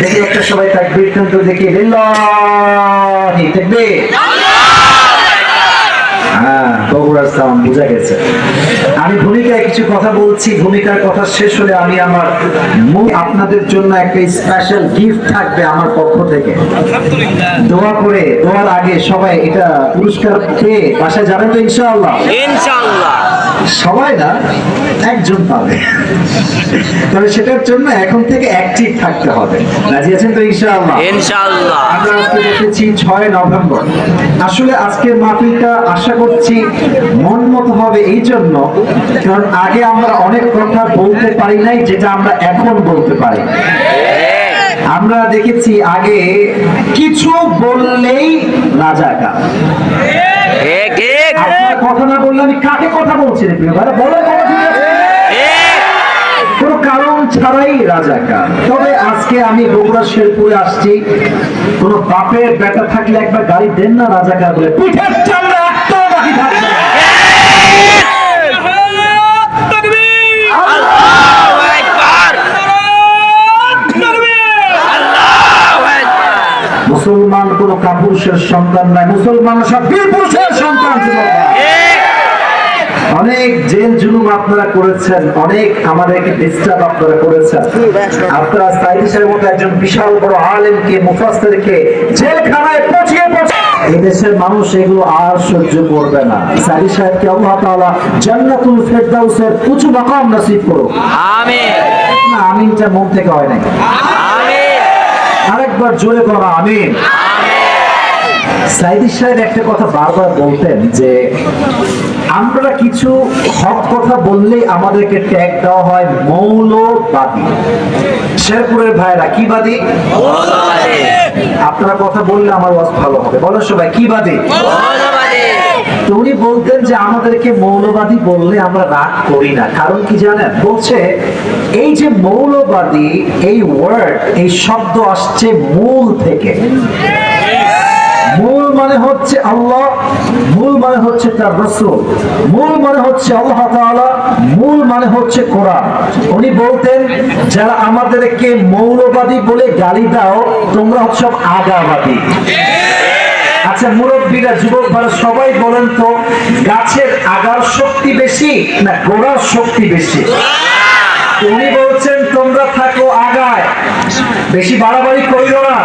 দেখি একটা সবাই তাকবীর কিন্তু দেখি লিল্লাহি তাকবীর হ্যাঁ বগুড়ার সাউন্ড বোঝা গেছে। আমি ভূমিকায় কিছু কথা বলছি। ভূমিকার কথা শেষ হলে আমি আমার মুখ আপনাদের জন্য একটা স্পেশাল গিফট থাকবে আমার পক্ষ থেকে। দোয়া করে দোয়ার আগে সবাই এটা পুরস্কার পেয়ে বাসায় যাবেন তো ইনশাআল্লাহ? ইনশাআল্লাহ। সবাই না একজন পাবে। তবে সেটার জন্য এখন থেকে অ্যাক্টিভ থাকতে হবে। রাজি আছেন তো ইনশাআল্লাহ? ইনশাআল্লাহ। আমরা আজকে দেখেছি ছয় নভেম্বর। আসলে আজকের মাহফিলটা আশা করছি মন মতো হবে এই জন্য কারণ আগে আমরা অনেক কথা বলতে পারি নাই যেটা আমরা এখন বলতে পারি। আমরা দেখেছি আগে কিছু বললেই রাজাকা ঠিক ঠিক আপনার কথা না বললে আমি কাকে কথা বলছি প্রিয় ভাইরা বলো কথা ঠিক আছে? ঠিক কোনো কারণ ছাড়াই রাজাকা তবে আজকে আমি বগুড়া শেরপুরে আসছি। কোন বাপের বেটা থাকলে একবার গাড়ি দেন না রাজাকার বলে। পিঠের চামড়া একটাও বাকি থাকবে না। আল্লাহু আকবার আল্লাহু আকবার মুসলমান কোন কাপুরুষের সন্তান নাই মুসলমান বীর পুরুষের সন্তান অনেক জেল জুলুম আপনারা করেছেন অনেক আমাদেরকে ডিস্টার্ব আপনারা করেছেন। আপনারা সাইদি সাহেবের মতো একজন বিশাল বড় আলেমকে মুফাসসিরকে জেলখানায় পচিয়ে পচিয়ে এই দেশের মানুষ এগুলো আর সহ্য করবে না। সাইদি সাহেবকে আল্লাহ তাআলা জান্নাতুল ফেরদাউসের উঁচু মাকাম নসিব করুক। আমিন। না আমিনটা মন থেকে হয় নাই। আমিন। আরেকবার জোরে করা আমিন। সাইদি সাহেব একটা কথা বারবার বলতেন যে, আমরা কিছু হক কথা বললেই আমাদেরকে ট্যাগ দেওয়া হয় মৌলবাদী। শেরপুরের ভাইরা, কি বাদী? আপনারা কথা বললে আমার ওয়াজ ভালো হবে। বলো সবাই, কি বাদী? তো উনি বলতেন যে, আমাদেরকে মৌলবাদী বললে আমরা রাগ করি না। কারণ কি জানেন? বলছে, এই যে মৌলবাদী, এই ওয়ার্ড এই শব্দ আসছে মূল থেকে। মানে হচ্ছে আল্লাহ, মূল মানে হচ্ছে তার রসুল। মূল মানে হচ্ছে আল্লাহ তাআলা, মূল মানে হচ্ছে কোরআন। উনি বলতেন, যারা আমাদেরকে মৌলবাদী বলে গালি দাও, তোমরা হচ্ছে আগাবাদী। আচ্ছা মুরব্বীরা যুবক ভাইরা সবাই বলেন তো, গাছের আগার শক্তি বেশি না গোড়ার শক্তি বেশি? উনি বলছেন, তোমরা থাকো বেশি বাড়াবাড়ি করিও না।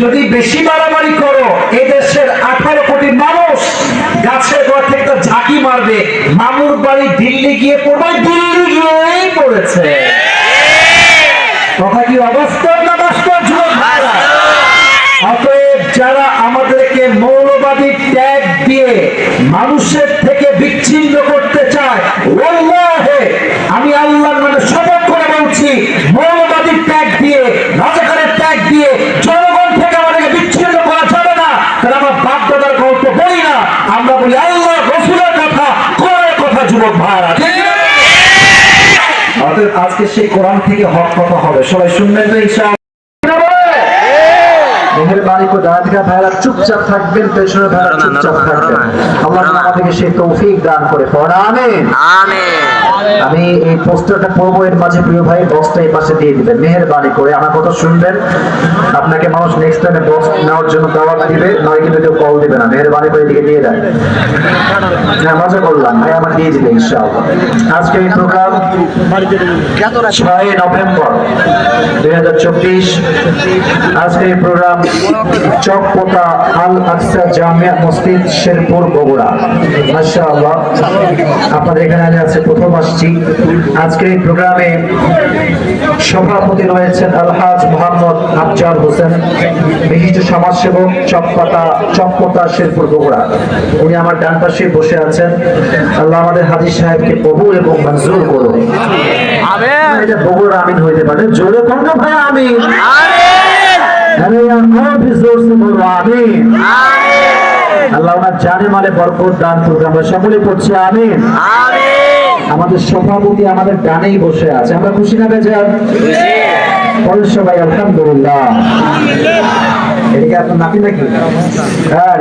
যদি বেশি বাড়াবাড়ি করো এই দেশের আঠারো কোটি মানুষ গাছের গোড়া থেকে ঝাঁকি মারবে। মামুর বাড়ি দিল্লি গিয়ে পড়বে দিল্লি গিয়েই পড়েছে। কথা কি অবাস্তব না বাস্তব অতএব যারা আমাদেরকে মৌলবাদী ট্যাগ দিয়ে মানুষের থেকে বিচ্ছিন্ন করতে চায় ওয়াল্লাহে আমি আল্লাহর নামে শপথ করে বলছি মৌলবাদী ট্যাগ দিয়ে রাজাকারের ট্যাগ দিয়ে জনগণ থেকে আমাদেরকে বিচ্ছিন্ন করা যাবে না কারণ আমরা বাপ দাদার গল্প বলি না আমরা বলি আল্লাহ রসুলের কথা কোরআনের কথা যুবক ভাইরা? অতএব আজকে সেই কোরআন থেকে হক কথা হবে। সবাই শুনবেন তো ইনশাআল্লাহ। মেহেরবানি করে দাঁড়া থেকে ভাইরা চুপচাপ থাকবেন পেছনে ভাইরা না, না, না, চুপচাপ থাকবেন। আল্লাহ। আমাদেরকে সেই তৌফিক দান করে পড়া। আমিন। আমিন। আমি এই পোস্টারটা পড়ব এর মাঝে প্রিয় ভাই বক্সটা এই পাশে দিয়ে দিবেন। মেহেরবানি করে আমার কথা শুনবেন। আপনাকে মানুষ নেক্সট টাইমে বক্স নেওয়ার জন্য দাওয়াত দিবে নয় কিন্তু কেউ কল দিবে না। মেহেরবানি করে এদিকে দিয়ে দেন হ্যাঁ মজা করলাম। ভাই আমার দিয়ে দিবে ইনশাআল্লাহ। আজকে এই প্রোগ্রাম ছয় নভেম্বর দুই হাজার চব্বিশ। আজকে এই প্রোগ্রাম চকপোতা আল আকসা জামিয়া মসজিদ শেরপুর বগুড়া। মাশাআল্লাহ। আপনাদের এখানে আজ আছে প্রথম আসছি। আজকের এই প্রোগ্রামে সভাপতি রয়েছেন আলহাজ মোহাম্মদ আফজাল হোসেন বিশিষ্ট সমাজসেবক চকপাতা চকপোতা শেরপুর বগুড়া। উনি আমার ডান পাশে বসে আছেন। আল্লাহ আমাদের হাজির সাহেবকে কবুল এবং মঞ্জুর করুন। এটা বগুড়া আমিন হইতে পারে। জোরে কোন ভাই আমিন। আমিন। আল্লাহ ওনার জানে মালে বরকত দান করবে আমরা সকলে পড়ছি আমিন। আমিন। আমাদের সভাপতি আমাদের ডানেই বসে আছে আমরা খুশি না বেজার? বলেন সবাই আলহামদুলিল্লাহ। আপনার নাকি? হ্যাঁ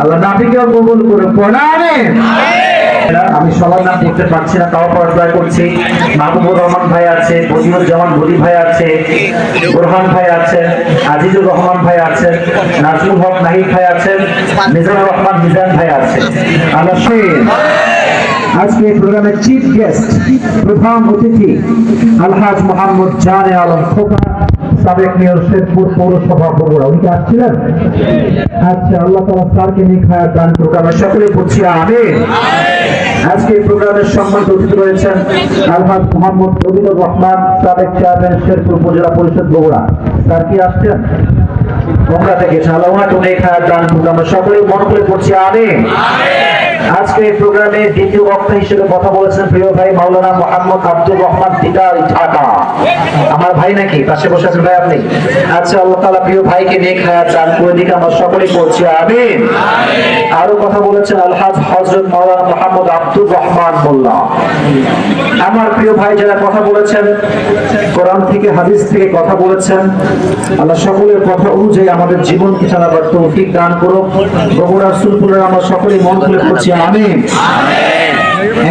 আল্লাহ নাতিকেও কবুল করে পড়া আমি নাম দেখতে পাচ্ছি না, তাও পর্দায় করছি। মাহবুবুর রহমান ভাই আছে ভাই আছে ভাই আছেন আজিজুর রহমান ভাই আছেন নাজমুল হক নাহিদ ভাই আছেন মিজানুর রহমান মিজান ভাই আছেন আল্লাহ আজকে প্রোগ্রামের চিফ গেস্ট প্রধান অতিথি, আলহাজ মোহাম্মদ জানে আলম খোকা। সাবেক মেয়র শেরপুর পৌরসভা বগুড়া। উনি আসছিলেন? আচ্ছা আল্লাহ তালা স্যারকে নিয়ে খায়া দান প্রোগ্রামে সকলে বলছি আমি আজকে এই প্রোগ্রামের সম্মানিত অতিথি রয়েছেন আলহাজ মোহাম্মদ রবিনুর রহমান, সাবেক চেয়ারম্যান শেরপুর উপজেলা পরিষদ বগুড়া। স্যার কি আসছেন? তোমরা থেকে আল্লাহ ওনাকে অনেক খায়া দান প্রোগ্রামে সকলে মন করে পড়ছি আমি আজকে এই প্রোগ্রামে দ্বিতীয় বক্তা হিসেবে কথা বলেছেন প্রিয় ভাই মাওলানা মোহাম্মদ আব্দুর রহমান দিদার ঢাকা। আমার ভাই নাকি? পাশে বসে আছেন ভাই আপনি? আচ্ছা আল্লাহ তাআলা প্রিয় ভাইকে নিয়ে খায়া চান করে দিকে, আমরা সকলেই পড়ছি আমিন। আরও কথা বলেছেন আলহাজ হযরত মাওলানা মোহাম্মদ আব্দুর রহমান মোল্লা। আমার প্রিয় ভাই যারা কথা বলেছেন, কোরআন থেকে, হাদিস থেকে কথা বলেছেন, আল্লাহ সকলের কথা অনুযায়ী আমাদের জীবনকে চালাবার তৌফিক দান করুক। বগুড়ার সুলপুরের আমরা সকলেই মন খুলে করছি আমিন।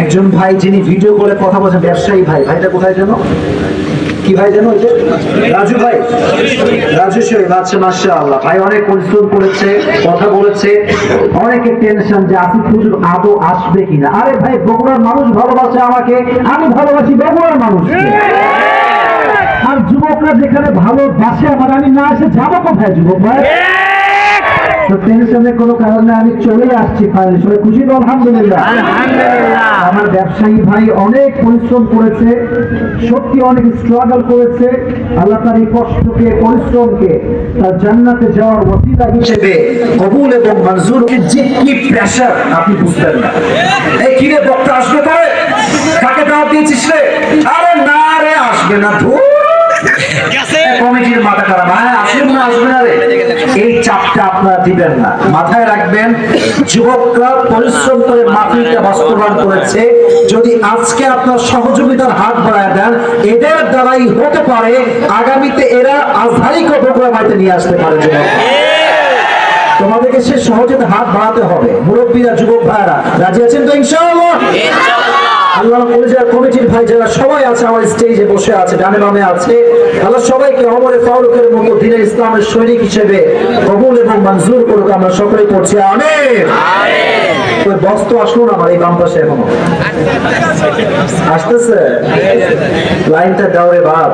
একজন ভাই যিনি ভিডিও করে কথা বলছেন, ব্যবসায়ী ভাই, ভাইটা কোথায় যেন? কি ভাই রাজু ভাই। রাজু আচ্ছা মাসা আল্লাহ ভাই অনেক পরিশ্রম করেছে, কথা বলেছে। অনেকের টেনশন যে আসিফ হুজুর আদৌ আসবে কিনা। আরে ভাই, বগুড়ার মানুষ ভালোবাসে আমাকে। আমি ভালোবাসি বগুড়ার মানুষকে আর যুবকরা যেখানে ভালোবাসে আমার, আমি না এসে যাব কোথায়, যুবক ভাই? তো টেনশনের কোনো কারণে আমি চলে আসছি সবাই খুশি তো? আলহামদুলিল্লাহ। আমার ব্যবসায়ী ভাই অনেক পরিশ্রম করেছে সত্যি অনেক স্ট্রাগল করেছে। আল্লাহ তার এই কষ্টকে পরিশ্রমকে তার জান্নাতে যাওয়ার ওসিলা হিসেবে কবুল এবং মঞ্জুর যে কি প্রেশার আপনি বুঝতেন না। এই কিরে বক্তা আসবে পরে কাকে দাওয়াত দিয়েছিস রে? আরে না রে আসবে না ধুর। কমিটির মাথা খারাপ হ্যাঁ আসবে না আসবে না রে। এই চাপটা আপনারা দিবেন না। মাথায় রাখবেন যুবকরা পরিশ্রম করে বাস্তবায়ন করেছে। যদি আজকে আপনার সহযোগিতার হাত বাড়ায় দেন এদের দ্বারাই হতে পারে আগামীতে এরা আজহারিকে বগুড়া বাড়িতে নিয়ে আসতে পারে তোমাদেরকে সে সহজে হাত বাড়াতে হবে। মুরব্বীরা যুবক ভাইরা রাজি আছেন তো ইনশাআল্লাহ। আল্লাহ কলেজের কমিটির ভাই যারা সবাই আছে আমার স্টেজে বসে আছে ডানে বামে আছে আল্লাহ সবাইকে অমরে ফারুকের মতো ইসলামের সৈনিক হিসেবে কবুল এবং মঞ্জুর করুক আমরা সকলেই পড়ছি আমিন। ওই বস তো আসলো না আমার এই বাম পাশে এখনও? আসতেছে? লাইনটা দাও রে বাপ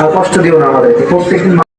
আর কষ্ট দিও না আমাদেরকে প্রত্যেকদিন